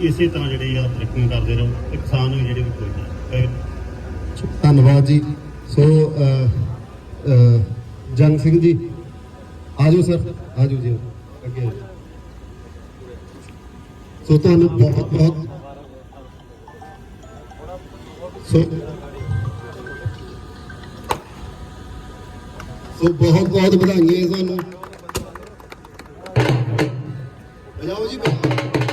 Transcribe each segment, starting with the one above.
ਇਸੇ ਤਰ੍ਹਾਂ ਜਿਹੜੇ ਆ ਤਰੱਕੀਆਂ ਕਰਦੇ ਰਹੋ, ਤੇ ਕਿਸਾਨ ਵੀ ਜਿਹੜੇ ਵੀ ਕੋਈ ਨਾ ਧੰਨਵਾਦ ਜੀ। ਸੋ ਜੰਗ ਸਿੰਘ ਜੀ, ਆਜੋ ਸਰ, ਆਜੋ ਜੀ। ਅੱਗੇ ਸੋ, ਤੁਹਾਨੂੰ ਬਹੁਤ ਬਹੁਤ ਸੋ ਸੋ, ਬਹੁਤ ਬਹੁਤ ਵਧਾਈਆਂ ਤੁਹਾਨੂੰ। ਬਜਾਓ ਜੀ ਅਹ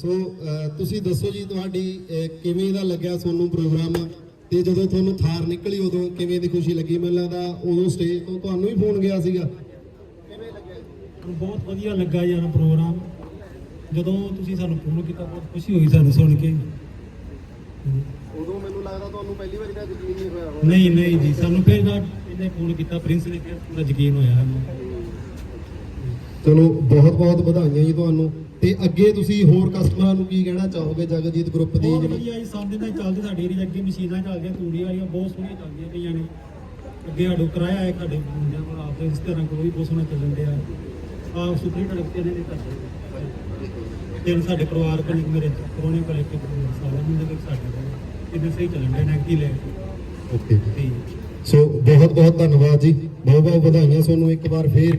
ਸੋ ਤੁਸੀਂ ਦੱਸੋ ਜੀ ਤੁਹਾਡੀ ਕਿਵੇਂ ਦਾ ਲੱਗਿਆ ਤੁਹਾਨੂੰ ਪ੍ਰੋਗਰਾਮ? ਤੇ ਜਦੋਂ ਤੁਹਾਨੂੰ ਥਾਰ ਨਿਕਲੀ ਉਦੋਂ ਕਿਵੇਂ ਦੀ ਖੁਸ਼ੀ ਲੱਗੀ? ਮੈਨੂੰ ਲੱਗਦਾ ਉਦੋਂ ਸਟੇਜ ਤੋਂ ਤੁਹਾਨੂੰ ਹੀ ਫੋਨ ਗਿਆ ਸੀਗਾ। ਬਹੁਤ ਵਧੀਆ ਲੱਗਾ ਯਾਰ ਪ੍ਰੋਗਰਾਮ। ਜਦੋਂ ਤੁਸੀਂ ਸਾਨੂੰ ਫੋਨ ਕੀਤਾ ਬਹੁਤ ਖੁਸ਼ੀ ਹੋਈ ਸਾਨੂੰ ਸੁਣ ਕੇ। ਉਦੋਂ ਮੈਨੂੰ ਲੱਗਦਾ ਤੁਹਾਨੂੰ ਪਹਿਲੀ ਵਾਰੀ ਦਾ ਯਕੀਨ ਨਹੀਂ ਹੋਇਆ ਨਹੀਂ ਨਹੀਂ ਜੀ ਸਾਨੂੰ ਫਿਰ ਨਾ ਇਹਨੇ ਫੋਨ ਕੀਤਾ ਪ੍ਰਿੰਸ ਨੇ ਕਿਹਾ ਪੂਰਾ ਯਕੀਨ ਹੋਇਆ ਸਾਨੂੰ। ਚਲੋ ਬਹੁਤ ਬਹੁਤ ਵਧਾਈਆਂ ਜੀ ਤੁਹਾਨੂੰ। ਤੇ ਅੱਗੇ ਤੁਸੀਂ ਹੋਰ ਕਸਟਮਰਾਂ ਨੂੰ ਕੀ ਕਹਿਣਾ ਚਾਹੋਗੇ ਜਗਜੀਤ ਗਰੁੱਪ ਦੀ ਬਹੁਤ ਜਿਹੜੀ ਵਧੀਆ ਜੀ ਸਾਡੇ ਨਾਲ ਚੱਲਦੇ ਸਾਡੇ ਏਰੀਆ ਅੱਗੇ ਮਸ਼ੀਨਾਂ ਚੱਲਦੀਆਂ ਤੂੜੀ ਵਾਲੀਆਂ ਬਹੁਤ ਸੋਹਣੀਆਂ ਚੱਲਦੀਆਂ ਪਈਆਂ ਨੇ। ਅੱਗੇ ਸਾਡੋ ਕਿਰਾਇਆ ਹੈ ਸਾਡੇ ਮੁੰਡਿਆਂ ਕੋਲ ਆਪਦੇ ਇਸ ਤਰ੍ਹਾਂ ਕੋਈ ਬਹੁਤ ਸੋਹਣਾ ਚੱਲਣ ਡਿਆ। ਆਪ ਸੁਪਰੀ ਟੜਕਤੇ ਨੇ ਕਰਦੇ ਤੇ ਸਾਡੇ ਪਰਿਵਾਰ ਕੋਲ ਮੇਰੇ ਕੋਨੇ ਕੋਲ ਇੱਕ ਸਾਲਾ ਮੁੰਡੇ ਕੋਲ ਸਾਡੇ ਕੋਲ। ਇਹਦੇ ਸਹੀ ਚੱਲਣ ਡਿਆ ਨੈਗਟੀ ਲੈ ਓਕੇ ਸੋ ਬਹੁਤ ਬਹੁਤ ਧੰਨਵਾਦ ਜੀ। ਬਹੁਤ ਬਹੁਤ ਵਧਾਈਆਂ ਤੁਹਾਨੂੰ ਇੱਕ ਵਾਰ ਫੇਰ।